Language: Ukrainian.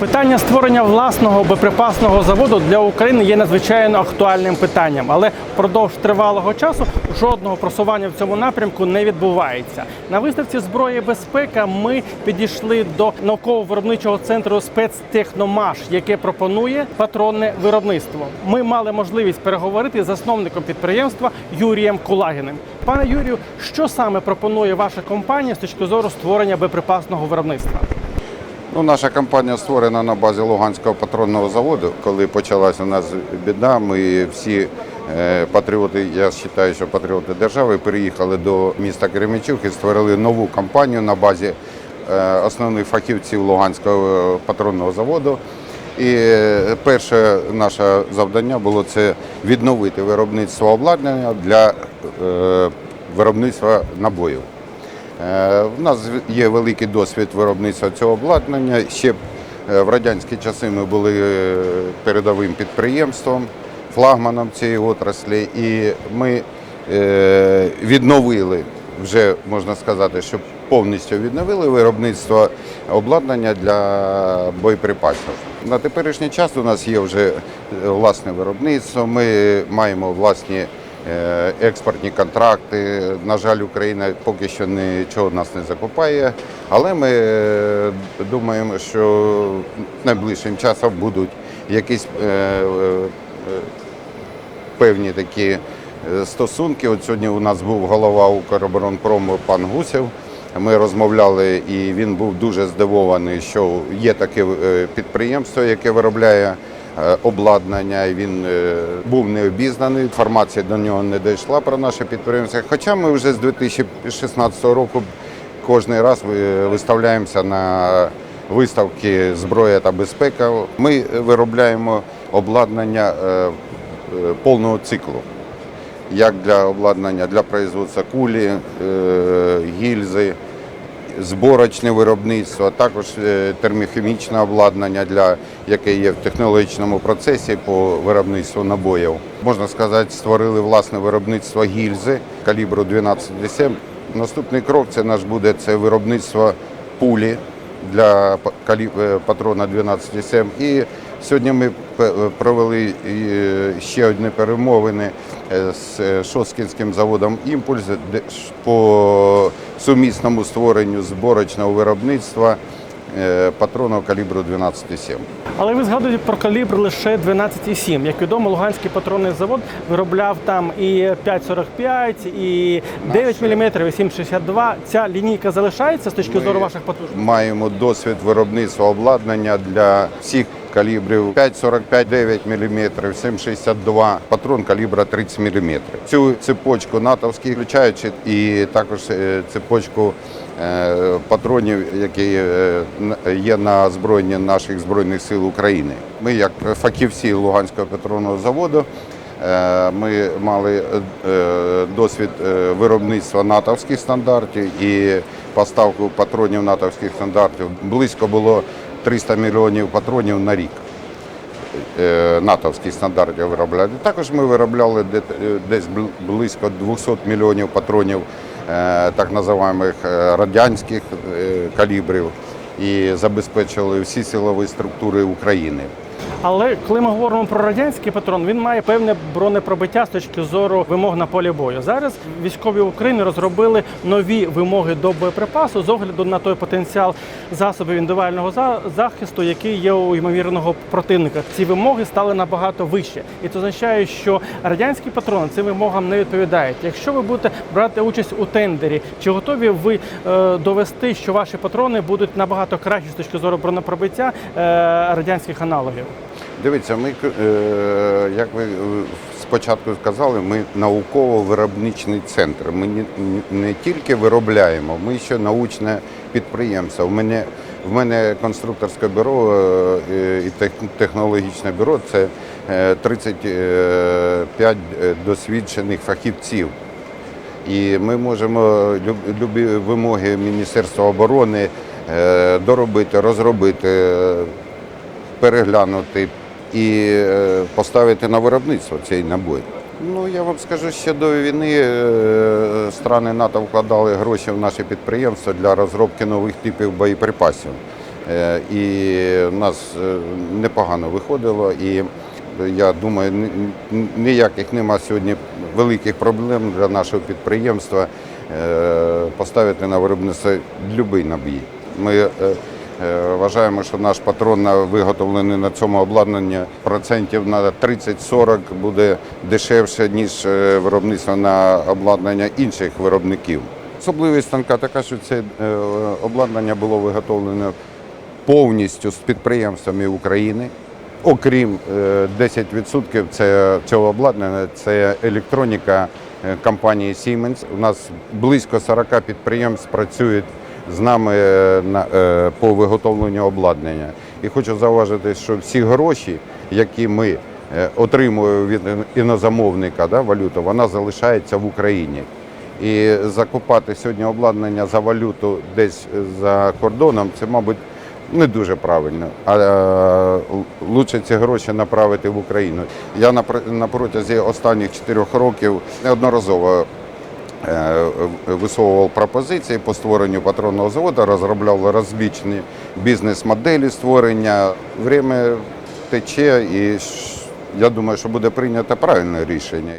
Питання створення власного боєприпасного заводу для України є надзвичайно актуальним питанням, але впродовж тривалого часу жодного просування в цьому напрямку не відбувається. На виставці зброї безпека ми підійшли до науково-виробничого центру спецтехномаш, яке пропонує патронне виробництво. Ми мали можливість переговорити з засновником підприємства Юрієм Кулагіним. Пане Юрію, що саме пропонує ваша компанія з точки зору створення боєприпасного виробництва? Ну, наша компанія створена на базі Луганського патронного заводу. Коли почалась у нас біда, ми всі е, патріоти, я вважаю, що патріоти держави переїхали до міста Кременчук і створили нову компанію на базі е, основних фахівців Луганського патронного заводу. І е, перше наше завдання було це відновити виробництво обладнання для виробництва набоїв. Е, У нас є великий досвід виробництва цього обладнання. Ще е, в радянські часи ми були е, передовим підприємством, флагманом цієї отраслі, і ми е, відновили, вже можна сказати, що повністю відновили виробництво обладнання для боєприпасів. На теперішній час у нас є вже е, власне виробництво. Ми маємо власні е, експортні контракти. На жаль, Україна поки що нічого в нас не закупає, але ми е, думаємо, що найближчим часом будуть якісь е, е, певні такі е, стосунки. От сьогодні у нас був голова Укроборонпрому пан Гусєв. Ми розмовляли, і він був дуже здивований, що є таке е, підприємство, яке виробляє е, обладнання. і Він е, був не обізнаний. Інформація до нього не дійшла про наше підприємство. Хоча ми вже з 2016 року кожен раз виставляємося на виставки зброя та безпека. Ми виробляємо обладнання е, е, повного циклу як для обладнання для производства кулі, е, гільзи, зборочне виробництво, а також е, термохімічне обладнання, для, яке є в технологічному процесі по виробництву набоїв. Можна сказати, створили власне виробництво гільзи калібру 12. Наступний крок це наш буде це виробництво пулі для е, патрона 12 десем. І сьогодні ми провели е, ще одні перемовини з Шоскінським заводом Імпульс по сумісному створенню зборочного виробництва е, патронів калібру 12,7. Але ви згадуєте про калібр лише 12,7. Як відомо, Луганський патронний завод виробляв там і 5,45, і 9 мм, і 7,62. Ця лінійка залишається з точки Ми зору ваших потужностей? Маємо досвід виробництва обладнання для всіх калібрів 5,45, 9 мм, 7,62, патрон калібра 30 мм. Цю цепочку натовські, включаючи і також е, цепочку патронів, які е, є на озброєнні наших збройних сил України. Ми, як фахівці Луганського патронного заводу, Е, Ми мали е, досвід е, виробництва натовських стандартів і поставку патронів натовських стандартів. Близько було 300 мільйонів патронів на рік. е, Натовських стандартів виробляли. Також ми виробляли де- е, десь близько 200 мільйонів патронів е, так називаємих е, радянських е, калібрів і забезпечили всі силові структури України. Але коли ми говоримо про радянський патрон, він має певне бронепробиття з точки зору вимог на полі бою. Зараз військові України розробили нові вимоги до боєприпасу з огляду на той потенціал засобів індивідуального за- захисту, який є у ймовірного противника. Ці вимоги стали набагато вище, і це означає, що радянські патрони цим вимогам не відповідають. Якщо ви будете брати участь у тендері, чи готові ви е, довести, що ваші патрони будуть набагато кращі з точки зору бронепробиття е, радянських аналогів? Дивіться, ми, е, як ви е, спочатку сказали, ми науково-виробничний центр. Ми не, тільки виробляємо, ми ще научне підприємство. У мене, в мене конструкторське бюро е, і технологічне бюро це е, 35 досвідчених фахівців. І ми можемо любі вимоги Міністерства оборони доробити, розробити, переглянути і е, поставити на виробництво цей набой. Ну я вам скажу, ще до війни е, страни НАТО вкладали гроші в наші підприємства для розробки нових типів боєприпасів. Е, І в нас непогано виходило. І я думаю, ні- ні- ніяких нема сьогодні великих проблем для нашого підприємства поставити на виробництво будь-який набій. Ми вважаємо, що наш патрон виготовлений на цьому обладнанні процентів на 30-40 буде дешевше, ніж е, виробництво на обладнання інших виробників. Особливість станка така, що це е, обладнання було виготовлено повністю з підприємствами України. Окрім е, 10% цього обладнання це електроніка е, компанії Siemens. У нас близько 40 підприємств працюють з нами е, е, по виготовленню обладнання. І хочу зауважити, що всі гроші, які ми е, отримуємо від інозамовника, да, валюту, вона залишається в Україні. І закупати сьогодні обладнання за валюту десь за кордоном, це, мабуть, не дуже правильно. А лучше ці гроші направити в Україну. Я на, на протязі останніх чотирьох років неодноразово висовував пропозиції по створенню патронного заводу, розробляв розлічні бізнес-моделі створення. Время тече, і я думаю, що буде прийнято правильне рішення.